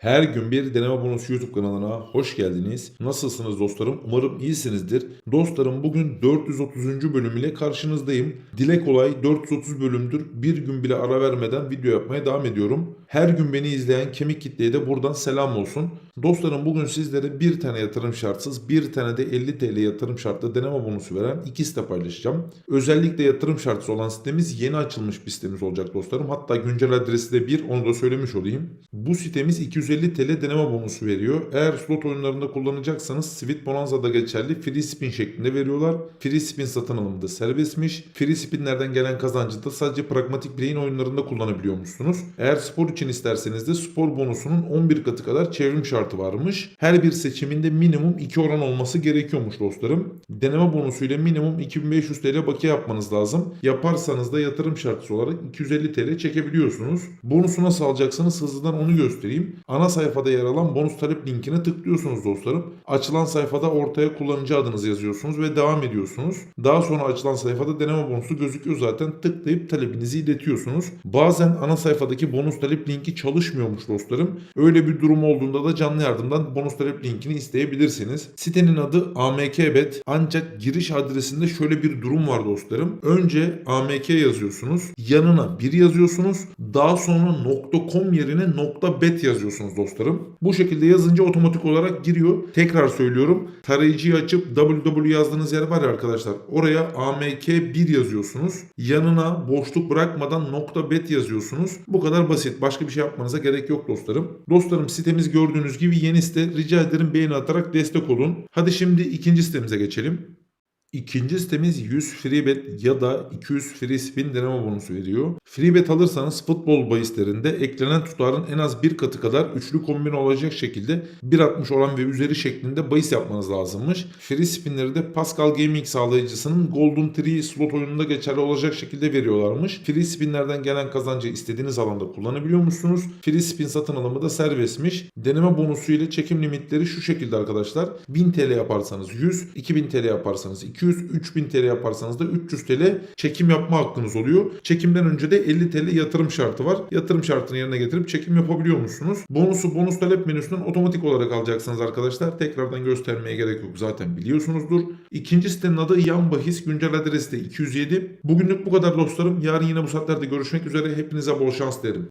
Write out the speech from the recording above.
Her gün bir deneme bonusu YouTube kanalına hoş geldiniz. Nasılsınız dostlarım? Umarım iyisinizdir. Dostlarım bugün 430. bölüm ile karşınızdayım. Dile kolay 430 bölümdür. Bir gün bile ara vermeden video yapmaya devam ediyorum. Her gün beni izleyen kemik kitleye de buradan selam olsun. Dostlarım bugün sizlere bir tane yatırım şartsız, bir tane de 50 TL yatırım şartlı deneme bonusu veren iki site paylaşacağım. Özellikle yatırım şartsız olan sitemiz yeni açılmış bir sitemiz olacak dostlarım. Hatta güncel adresi de bir, onu da söylemiş olayım. Bu sitemiz 250 TL deneme bonusu veriyor. Eğer slot oyunlarında kullanacaksanız Sweet Bonanza'da geçerli free spin şeklinde veriyorlar. Free spin satın alımı da serbestmiş. Free spinlerden gelen kazancı da sadece pragmatik bireyin oyunlarında kullanabiliyormuşsunuz. Eğer spor için isterseniz de spor bonusunun 11 katı kadar çevrim şartı varmış. Her bir seçiminde minimum 2 oran olması gerekiyormuş dostlarım. Deneme bonusuyla minimum 2500 TL bakiye yapmanız lazım. Yaparsanız da yatırım şartısı olarak 250 TL çekebiliyorsunuz. Bonusu nasıl alacaksınız hızlıdan onu göstereyim. Ana sayfada yer alan bonus talep linkine tıklıyorsunuz dostlarım. Açılan sayfada ortaya kullanıcı adınızı yazıyorsunuz ve devam ediyorsunuz. Daha sonra açılan sayfada deneme bonusu gözüküyor zaten. Tıklayıp talebinizi iletiyorsunuz. Bazen ana sayfadaki bonus talep linki çalışmıyormuş dostlarım. Öyle bir durum olduğunda da canlı yardımdan bonus talep linkini isteyebilirsiniz. Sitenin adı AMKBet ancak giriş adresinde şöyle bir durum var dostlarım. Önce AMK yazıyorsunuz. Yanına bir yazıyorsunuz. Daha sonra .com yerine .bet yazıyorsunuz dostlarım. Bu şekilde yazınca otomatik olarak giriyor. Tekrar söylüyorum. Tarayıcıyı açıp www yazdığınız yer var ya arkadaşlar. Oraya AMK1 yazıyorsunuz. Yanına boşluk bırakmadan .bet yazıyorsunuz. Bu kadar basit. Başka bir şey yapmanıza gerek yok dostlarım. Dostlarım sitemiz gördüğünüz gibi yeni site. Rica ederim beğeni atarak destek olun. Hadi şimdi ikinci sitemize geçelim. İkinci sitemiz 100 free bet ya da 200 free spin deneme bonusu veriyor. Free bet alırsanız futbol bahislerinde eklenen tutarın en az bir katı kadar üçlü kombin olacak şekilde 1.60 olan ve üzeri şeklinde bahis yapmanız lazımmış. Free spinleri de Pascal Gaming sağlayıcısının Golden Tree slot oyununda geçerli olacak şekilde veriyorlarmış. Free spinlerden gelen kazancı istediğiniz alanda kullanabiliyormuşsunuz. Free spin satın alımı da serbestmiş. Deneme bonusu ile çekim limitleri şu şekilde arkadaşlar. 1000 TL yaparsanız 100, 2000 TL yaparsanız 200, 3000 TL yaparsanız da 300 TL çekim yapma hakkınız oluyor. Çekimden önce de 50 TL yatırım şartı var. Yatırım şartını yerine getirip çekim yapabiliyor musunuz? Bonusu bonus talep menüsünden otomatik olarak alacaksınız arkadaşlar. Tekrardan göstermeye gerek yok. Zaten biliyorsunuzdur. İkinci sitenin adı Yan Bahis. Güncel adresi de 207. Bugünlük bu kadar dostlarım. Yarın yine bu saatlerde görüşmek üzere. Hepinize bol şans derim.